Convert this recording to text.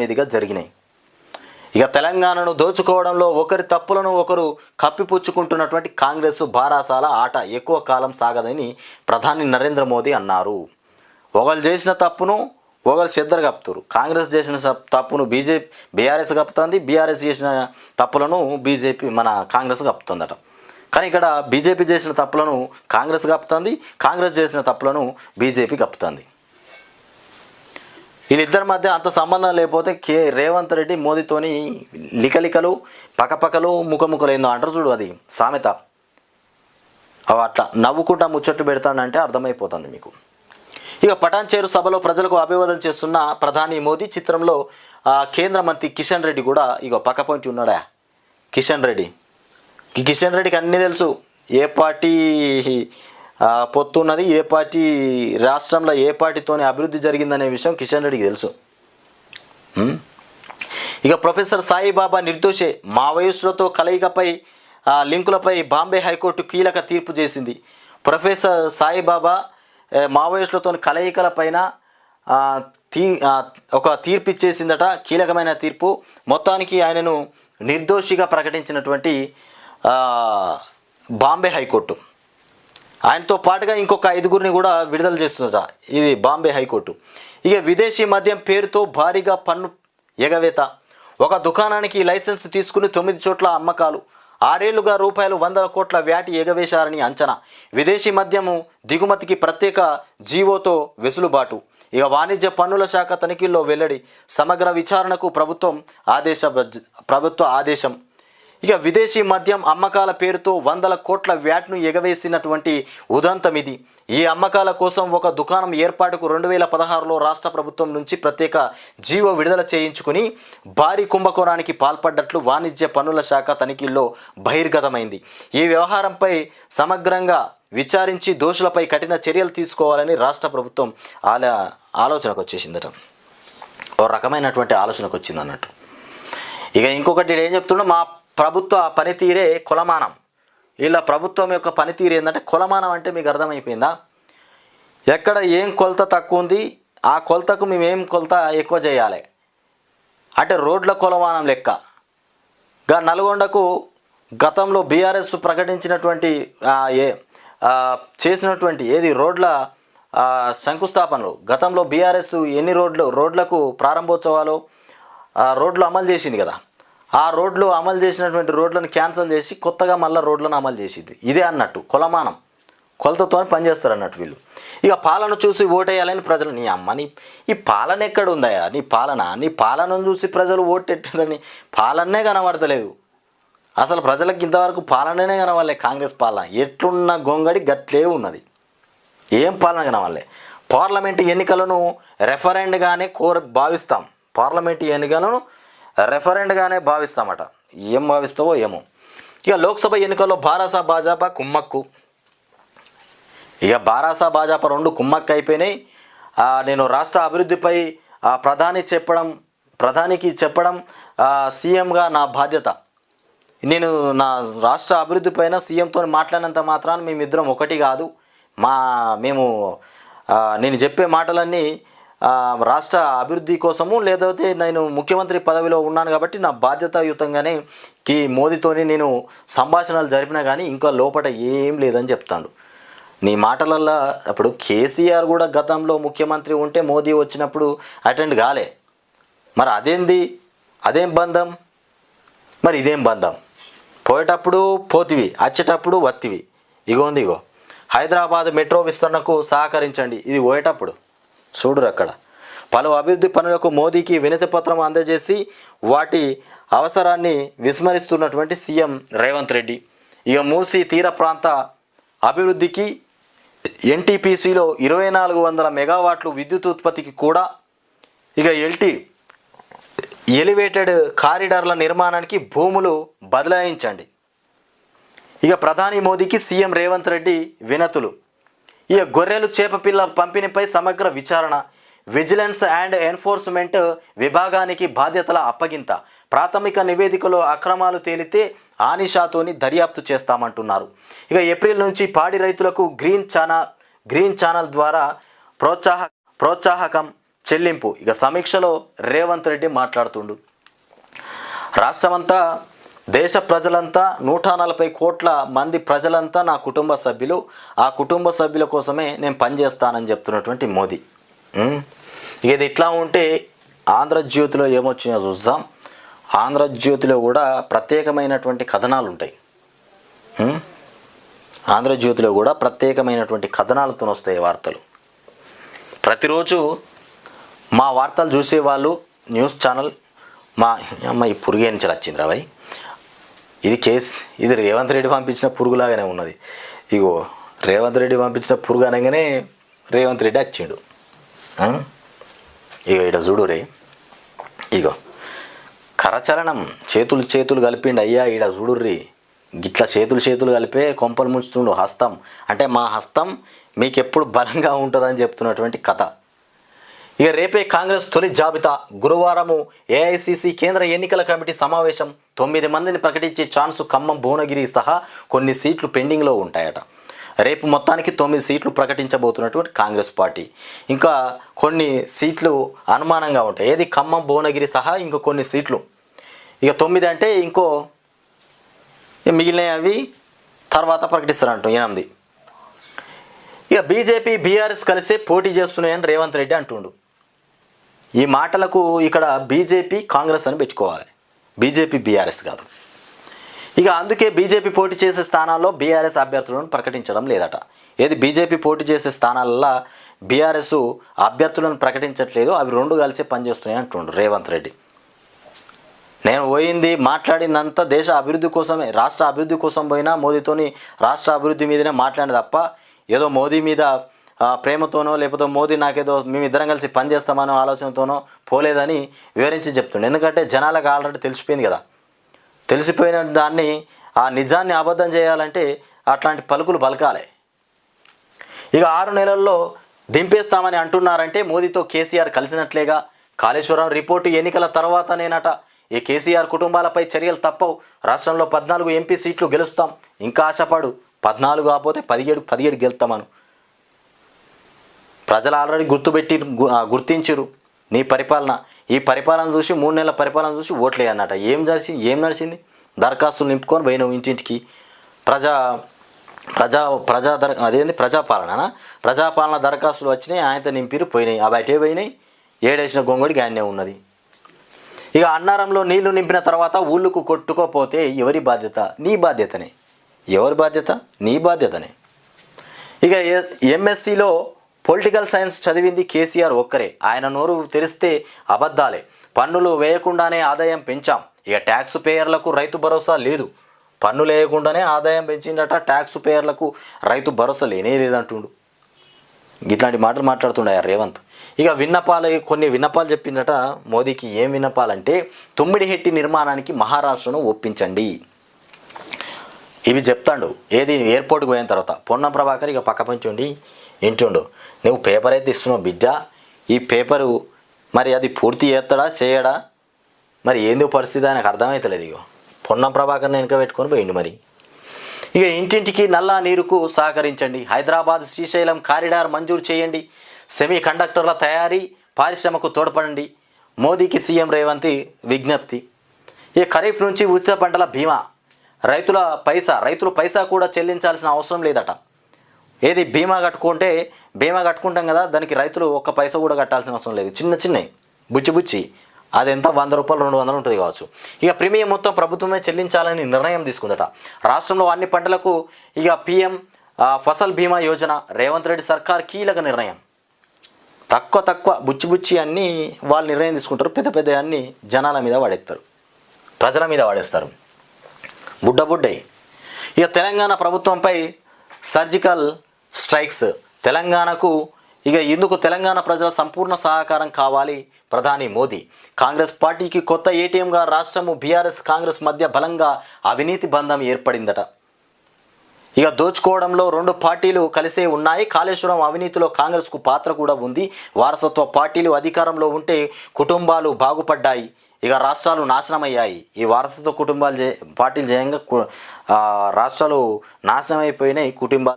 మీదుగా జరిగినాయి. ఇక తెలంగాణను దోచుకోవడంలో ఒకరి తప్పులను ఒకరు కప్పిపుచ్చుకుంటున్నటువంటి కాంగ్రెస్ బారాసాల ఆట ఎక్కువ కాలం సాగదని ప్రధాని నరేంద్ర మోదీ అన్నారు. ఒకరు చేసిన తప్పును ఒకరు సిద్ధరు కప్పుతారు కాంగ్రెస్ చేసిన తప్పును బీజేపీ బీఆర్ఎస్ కప్పుతుంది. బీఆర్ఎస్ చేసిన తప్పులను బీజేపీ మన కాంగ్రెస్ కప్పుతుందట. కానీ ఇక్కడ బీజేపీ చేసిన తప్పులను కాంగ్రెస్ కప్పుతుంది. కాంగ్రెస్ చేసిన తప్పులను బీజేపీ కప్పుతుంది. వీళ్ళిద్దరి మధ్య అంత సంబంధం లేకపోతే కే రేవంత్ రెడ్డి మోదీతోని లికలికలు పకపకలు ముఖముఖలు ఏందో అంటారు చూడు అది సామెత. అవి అట్లా నవ్వుకుంటా ముచ్చట్లు పెడతానంటే అర్థమైపోతుంది మీకు. ఇక పటాన్చేరు సభలో ప్రజలకు అభివాదం చేస్తున్న ప్రధాని మోదీ చిత్రంలో కేంద్ర మంత్రి కిషన్ రెడ్డి కూడా ఇగో పక్క పొంచి ఉన్నాడా? కిషన్ రెడ్డి. కిషన్ రెడ్డికి అన్నీ తెలుసు. ఏ పార్టీ పొత్తున్నది పొత్తు ఉన్నది. ఏ పార్టీ రాష్ట్రంలో ఏ పార్టీతోనే అభివృద్ధి జరిగిందనే విషయం కిషన్ రెడ్డికి తెలుసు. ఇక ప్రొఫెసర్ సాయిబాబా నిర్దోషే మావోయిస్టులతో కలయికపై లింకులపై బాంబే హైకోర్టు కీలక తీర్పు చేసింది. ప్రొఫెసర్ సాయిబాబా మావోయిస్టులతో కలయికల పైన తీ ఒక తీర్పు ఇచ్చేసిందట. కీలకమైన తీర్పు. మొత్తానికి ఆయనను నిర్దోషిగా ప్రకటించినటువంటి బాంబే హైకోర్టు. ఆయనతో పాటుగా ఇంకొక ఐదుగురిని కూడా విడుదల చేస్తుందట ఇది బాంబే హైకోర్టు. ఇక విదేశీ మద్యం పేరుతో భారీగా పన్ను ఎగవేత. ఒక దుకాణానికి లైసెన్స్ తీసుకుని తొమ్మిది చోట్ల అమ్మకాలు. ఆరేళ్ళుగా రూపాయలు వందల కోట్ల వ్యాటి ఎగవేశారని అంచనా. విదేశీ మద్యము దిగుమతికి ప్రత్యేక జీవోతో వెసులుబాటు. ఇక వాణిజ్య పన్నుల శాఖ తనిఖీల్లో వెల్లడి. సమగ్ర విచారణకు ప్రభుత్వం ఆదేశ ప్రభుత్వ ఆదేశం. ఇక విదేశీ మద్యం అమ్మకాల పేరుతో వందల కోట్ల వ్యాట్ను ఎగవేసినటువంటి ఉదంతం ఇది. ఈ అమ్మకాల కోసం ఒక దుకాణం ఏర్పాటుకు రెండు వేల పదహారులో రాష్ట్ర ప్రభుత్వం నుంచి ప్రత్యేక జీవ విడుదల చేయించుకుని భారీ కుంభకోణానికి పాల్పడ్డట్లు వాణిజ్య పన్నుల శాఖ తనిఖీల్లో బహిర్గతమైంది. ఈ వ్యవహారంపై సమగ్రంగా విచారించి దోషులపై కఠిన చర్యలు తీసుకోవాలని రాష్ట్ర ప్రభుత్వం ఆలా ఆలోచనకు వచ్చేసిందట. ఓ రకమైనటువంటి ఆలోచనకు వచ్చింది అన్నట్టు ఇక ఇంకొకటి ఏం చెప్తుండో మా ప్రభుత్వ పనితీరే కులమానం. వీళ్ళ ప్రభుత్వం యొక్క పనితీరు ఏంటంటే కులమానం అంటే మీకు అర్థమైపోయిందా? ఎక్కడ ఏం కొలత తక్కువ ఉంది ఆ కొలతకు మేము ఏం కొలత ఎక్కువ చేయాలి? అంటే రోడ్ల కులమానం లెక్క. గా నల్గొండకు గతంలో బీఆర్ఎస్ ప్రకటించినటువంటి ఏ చేసినటువంటి ఏది రోడ్ల శంకుస్థాపనలు గతంలో బీఆర్ఎస్ ఎన్ని రోడ్లు రోడ్లకు ప్రారంభోత్సవాలు రోడ్లు అమలు చేసింది కదా. ఆ రోడ్లు అమలు చేసినటువంటి రోడ్లను క్యాన్సిల్ చేసి కొత్తగా మళ్ళీ రోడ్లను అమలు చేసింది ఇదే అన్నట్టు కొలమానం. కొలతతో పనిచేస్తారు అన్నట్టు వీళ్ళు. ఇక పాలన చూసి ఓటేయాలని ప్రజలు నీ అమ్మ నీ ఈ పాలన ఎక్కడ ఉందయా నీ పాలన నీ పాలనను చూసి ప్రజలు ఓటెట్టదని పాలనే కనబడతలేదు. అసలు ప్రజలకు ఇంతవరకు పాలననే కనవాలే కాంగ్రెస్ పాలన. ఎట్లున్న గొంగడి గట్లే ఉన్నది. ఏం పాలన కనవాలే పార్లమెంటు ఎన్నికలను రెఫరెండ్గానే కోర భావిస్తాం. పార్లమెంటు ఎన్నికలను రెఫరెండ్గానే భావిస్తామట. ఏం భావిస్తావో ఏమో. ఇక లోక్సభ ఎన్నికల్లో బారాసా భాజపా కుమ్మక్కు. ఇక బారాసా భాజపా రెండు కుమ్మక్కు అయిపోయినాయి. నేను రాష్ట్ర అభివృద్ధిపై ఆ, ప్రధాని చెప్పడం ప్రధానికి చెప్పడం సీఎంగా నా బాధ్యత. నేను నా రాష్ట్ర అభివృద్ధి పైన సీఎంతో మాట్లాడినంత మాత్రాన మేమిద్దరం ఒకటి కాదు. మా మేము నేను చెప్పే మాటలన్నీ రాష్ట్ర అభివృద్ధి కోసము లేకపోతే నేను ముఖ్యమంత్రి పదవిలో ఉన్నాను కాబట్టి నా బాధ్యతాయుతంగానే కి మోదీతోని నేను సంభాషణలు జరిపినా కానీ ఇంకా లోపల ఏం లేదని చెప్తాడు. నీ మాటలల్లో అప్పుడు కేసీఆర్ కూడా గతంలో ముఖ్యమంత్రి ఉంటే మోదీ వచ్చినప్పుడు అటెండ్ కాలే. మరి అదేంది? అదేం బంధం? మరి ఇదేం బంధం? పోయేటప్పుడు పోతివి వచ్చేటప్పుడు వత్తివి. ఇగోంది ఇగో హైదరాబాద్ మెట్రో విస్తరణకు సహకరించండి. ఇది పోయేటప్పుడు. చూడురు అక్కడ. పలు అభివృద్ధి పనులకు మోదీకి వినతి పత్రం అందజేసి వాటి అవసరాన్ని విస్మరిస్తున్నటువంటి సీఎం రేవంత్ రెడ్డి. ఇక మూసి తీర ప్రాంత అభివృద్ధికి ఎన్టీపీసీలో ఇరవై నాలుగు వందల మెగావాట్లు విద్యుత్ ఉత్పత్తికి కూడా ఇక ఎల్టీ ఎలివేటెడ్ కారిడార్ల నిర్మాణానికి భూములు బదలాయించండి. ఇక ప్రధాని మోదీకి సీఎం రేవంత్ రెడ్డి వినతులు. ఇక గొర్రెలు చేప పిల్ల పంపిణీపై సమగ్ర విచారణ విజిలెన్స్ అండ్ ఎన్ఫోర్స్మెంట్ విభాగానికి బాధ్యతల అప్పగింత. ప్రాథమిక నివేదికలో అక్రమాలు తేలితే ఆనిషాతోని దర్యాప్తు చేస్తామంటున్నారు. ఇక ఏప్రిల్ నుంచి పాడి రైతులకు గ్రీన్ ఛానల్ గ్రీన్ ఛానల్ ద్వారా ప్రోత్సాహ ప్రోత్సాహకం చెల్లింపు. ఇక సమీక్షలో రేవంత్ రెడ్డి మాట్లాడుతుండు. రాష్ట్రమంతా దేశ ప్రజలంతా నూట నలభై కోట్ల మంది ప్రజలంతా నా కుటుంబ సభ్యులు. ఆ కుటుంబ సభ్యుల కోసమే నేను పనిచేస్తానని చెప్తున్నటువంటి మోదీ. ఇది ఇట్లా ఉంటే ఆంధ్రజ్యోతిలో ఏమొచ్చినా చూద్దాం. ఆంధ్రజ్యోతిలో కూడా ప్రత్యేకమైనటువంటి కథనాలు ఉంటాయి ఆంధ్రజ్యోతిలో కూడా ప్రత్యేకమైనటువంటి కథనాలతో వస్తాయి వార్తలు. ప్రతిరోజు మా వార్తలు చూసేవాళ్ళు న్యూస్ ఛానల్ మా అమ్మాయి ఈ నుంచి వచ్చింది రాబాయ్ ఇది కేసు. ఇది రేవంత్ రెడ్డి పంపించిన పురుగులాగానే ఉన్నది. ఇగో రేవంత్ రెడ్డి పంపించిన పురుగు అనగానే రేవంత్ రెడ్డి వచ్చిండు ఇగో ఇడ చూడు రే. ఇగో కరచరణం చేతులు చేతులు కలిపిండి. అయ్యా ఈడ చూడుర్రి గిట్లా చేతులు చేతులు కలిపే కొంపలు ముంచుతుండు హస్తం. అంటే మా హస్తం మీకు ఎప్పుడు బలంగా ఉంటుందని చెప్తున్నటువంటి కథ. ఇక రేపే కాంగ్రెస్ తొలి జాబితా. గురువారము ఏఐసిసి కేంద్ర ఎన్నికల కమిటీ సమావేశం. తొమ్మిది మందిని ప్రకటించే ఛాన్సు ఖమ్మం భువనగిరి సహా కొన్ని సీట్లు పెండింగ్లో ఉంటాయట. రేపు మొత్తానికి తొమ్మిది సీట్లు ప్రకటించబోతున్నటువంటి కాంగ్రెస్ పార్టీ. ఇంకా కొన్ని సీట్లు అనుమానంగా ఉంటాయి. ఏది ఖమ్మం భువనగిరి సహా ఇంకో కొన్ని సీట్లు. ఇక తొమ్మిది అంటే ఇంకో ఇక మిగిలినవి అవి తర్వాత ప్రకటిస్తారంట ఎనిమిది. ఇక బీజేపీ బీఆర్ఎస్ కలిసే పోటీ చేస్తున్నాయని రేవంత్ రెడ్డి అంటుండు. ఈ మాటలకు ఇక్కడ బీజేపీ కాంగ్రెస్ అని పెట్టుకోవాలి. బీజేపీ బీఆర్ఎస్ కాదు. ఇక అందుకే బీజేపీ పోటీ చేసే స్థానాల్లో బీఆర్ఎస్ అభ్యర్థులను ప్రకటించడం లేదట. ఏది బీజేపీ పోటీ చేసే స్థానాలలో బీఆర్ఎస్ అభ్యర్థులను ప్రకటించట్లేదు అవి రెండు కలిసే పనిచేస్తున్నాయి అంటుండు రేవంత్ రెడ్డి. నేను పోయింది మాట్లాడిందంతా దేశ అభివృద్ధి కోసమే రాష్ట్ర అభివృద్ధి కోసం పోయినా మోదీతోని రాష్ట్ర అభివృద్ధి మీదనే మాట్లాడిన తప్ప ఏదో మోదీ మీద ప్రేమతోనో లేకపోతే మోదీ నాకేదో మేమిద్దరం కలిసి పనిచేస్తామనో ఆలోచనతోనో పోలేదని వివరించి చెప్తుండే. ఎందుకంటే జనాలకు ఆల్రెడీ తెలిసిపోయింది కదా. తెలిసిపోయిన దాన్ని ఆ నిజాన్ని అబద్ధం చేయాలంటే అట్లాంటి పలుకులు పలకాలి. ఇక ఆరు నెలల్లో దింపేస్తామని అంటున్నారంటే మోదీతో కేసీఆర్ కలిసినట్లేగా. కాళేశ్వరం రిపోర్టు ఎన్నికల తర్వాతనేనట. ఈ కేసీఆర్ కుటుంబాలపై చర్యలు తప్పవు. రాష్ట్రంలో పద్నాలుగు ఎంపీ సీట్లు గెలుస్తాం. ఇంకా ఆశపడు. పద్నాలుగు కాకపోతే పదిహేడు పదిహేడు గెలుస్తామను ప్రజలు ఆల్రెడీ గుర్తుపెట్టి గుర్తించరు నీ పరిపాలన. ఈ పరిపాలన చూసి మూడు నెలల పరిపాలన చూసి ఓట్లే అన్నట ఏం జరిసి ఏం నడిచింది దరఖాస్తులు నింపుకొని పోయినావు ఇంటింటికి. ప్రజా ప్రజా ప్రజా దర అదేంది? ప్రజాపాలన ప్రజాపాలన దరఖాస్తులు వచ్చినాయి ఆయనతో నింపిరు పోయినాయి. అవి అటే పోయినాయి ఏడేసిన గొంగడికి ఆయనే ఉన్నది. ఇక అన్నారంలో నీళ్ళు నింపిన తర్వాత ఊళ్ళకు కొట్టుకోపోతే ఎవరి బాధ్యత? నీ బాధ్యతనే. ఎవరి బాధ్యత? నీ బాధ్యతనే. ఇక ఎంఎస్సిలో పొలిటికల్ సైన్స్ చదివింది కేసీఆర్ ఒక్కరే. ఆయన నోరు తెరిస్తే అబద్ధాలే. పన్నులు వేయకుండానే ఆదాయం పెంచాం. ఇక ట్యాక్స్ పేయర్లకు రైతు భరోసా లేదు. పన్నులు వేయకుండానే ఆదాయం పెంచిందట ట్యాక్స్ పేయర్లకు రైతు భరోసా లేనే లేదంటుండు. ఇట్లాంటి మాటలు మాట్లాడుతుండే ఆ రేవంత్. ఇక విన్నపాలు కొన్ని విన్నపాలు చెప్పిందట మోదీకి ఏం విన్నపాలంటే తుమ్మిడిహెట్టి నిర్మాణానికి మహారాష్ట్రను ఒప్పించండి. ఇవి చెప్తాడు. ఏది ఎయిర్పోర్ట్కి పోయిన తర్వాత. పొన్నం ప్రభాకర్ ఇక పక్క పంచండి ఇంటుండు నువ్వు పేపర్ అయితే ఇస్తున్నావు బిడ్డ? ఈ పేపరు మరి అది పూర్తి చేస్తాడా చేయడా? మరి ఏందో పరిస్థితి ఆయనకు అర్థమవుతలేదు ఇగో. పొన్నం ప్రభాకర్ని వెనుక పెట్టుకొని పోయిండు మరి. ఇక ఇంటింటికి నల్లా నీరుకు సహకరించండి. హైదరాబాద్ శ్రీశైలం కారిడార్ మంజూరు చేయండి. సెమీ కండక్టర్ల తయారీ పారిశ్రమకు తోడ్పడండి. మోదీకి సీఎం రేవంత్ విజ్ఞప్తి. ఈ ఖరీఫ్ నుంచి ఉచిత పంటల బీమా. రైతుల పైసా రైతులు పైసా కూడా చెల్లించాల్సిన అవసరం లేదట. ఏది బీమా కట్టుకుంటే బీమా కట్టుకుంటాం కదా దానికి రైతులు ఒక్క పైసా కూడా కట్టాల్సిన అవసరం లేదు. చిన్న చిన్నవి బుచ్చి బుచ్చి. అది ఎంత? వంద రూపాయలు రెండు వందలు ఉంటుంది కావచ్చు. ఇక ప్రీమియం మొత్తం ప్రభుత్వమే చెల్లించాలని నిర్ణయం తీసుకుందట. రాష్ట్రంలో అన్ని పంటలకు ఇక పిఎం ఫసల్ బీమా యోజన రేవంత్ రెడ్డి సర్కార్ కీలక నిర్ణయం. తక్కువ తక్కువ బుచ్చి బుచ్చి అన్నీ వాళ్ళు నిర్ణయం తీసుకుంటారు. పెద్ద పెద్ద అన్నీ జనాల మీద వాడేస్తారు. ప్రజల మీద వాడేస్తారు. బుడ్డ బుడ్డయి ఇక తెలంగాణ ప్రభుత్వంపై సర్జికల్ స్ట్రైక్స్. తెలంగాణకు ఇక ఇందుకు తెలంగాణ ప్రజల సంపూర్ణ సహకారం కావాలి ప్రధాని మోదీ. కాంగ్రెస్ పార్టీకి కొత్త ఏటీఎంగా రాష్ట్రము బీఆర్ఎస్ కాంగ్రెస్ మధ్య బలంగా అవినీతి బంధం ఏర్పడిందట. ఇక దోచుకోవడంలో రెండు పార్టీలు కలిసే ఉన్నాయి. కాళేశ్వరం అవినీతిలో కాంగ్రెస్కు పాత్ర కూడా ఉంది. వారసత్వ పార్టీలు అధికారంలో ఉంటే కుటుంబాలు బాగుపడ్డాయి. ఇక రాష్ట్రాలు నాశనమయ్యాయి. ఈ వారసత్వ కుటుంబాలు పార్టీలు జయంగా రాష్ట్రాలు నాశనమైపోయినాయి. కుటుంబాలు